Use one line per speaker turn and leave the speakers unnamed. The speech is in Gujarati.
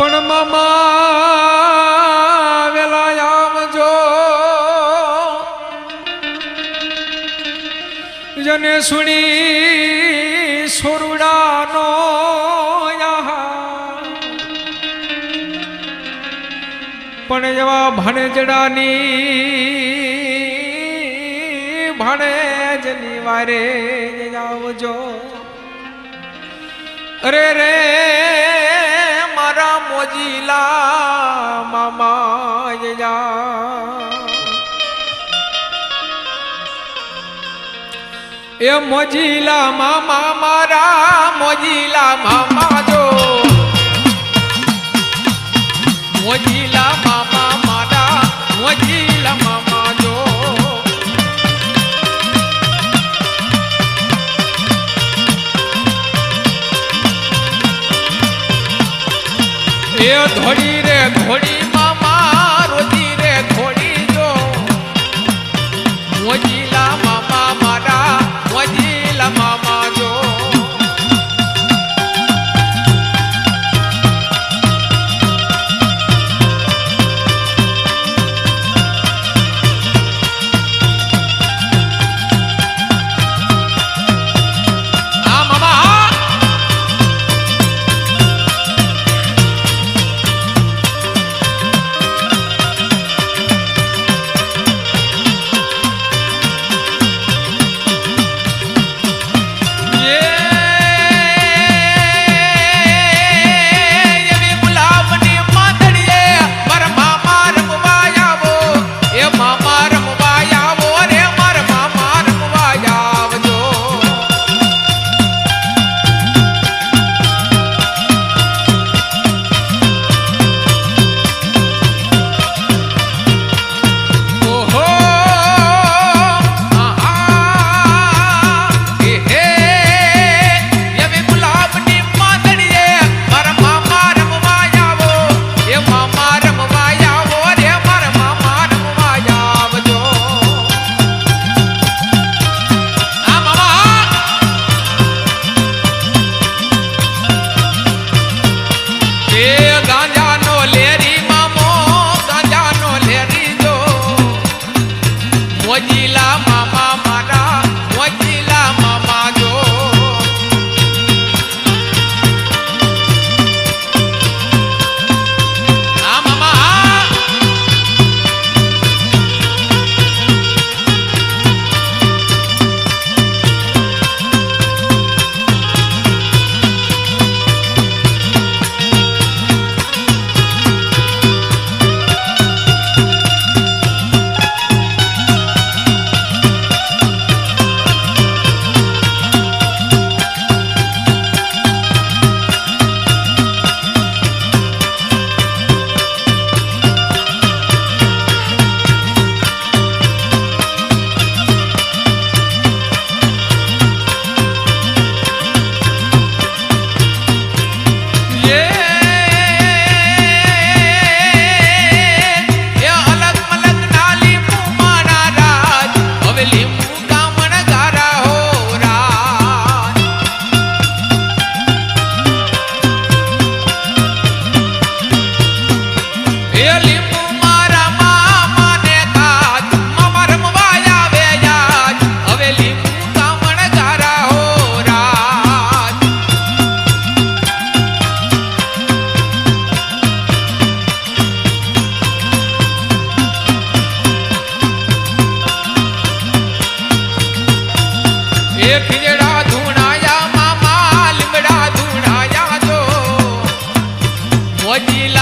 પણ મામા વેલા આવજો. જને સુણી સોરડાનો પણ એવા ભણજડાની ભણેજની વારે આવજો. અરે રે પેલા મામા એ મોજીલા મામા મારા મોજીલા મામા એ ધોડી રે ધોડી મામા રોજી રે ધોડી જો મોજી 我依赖。我地俩。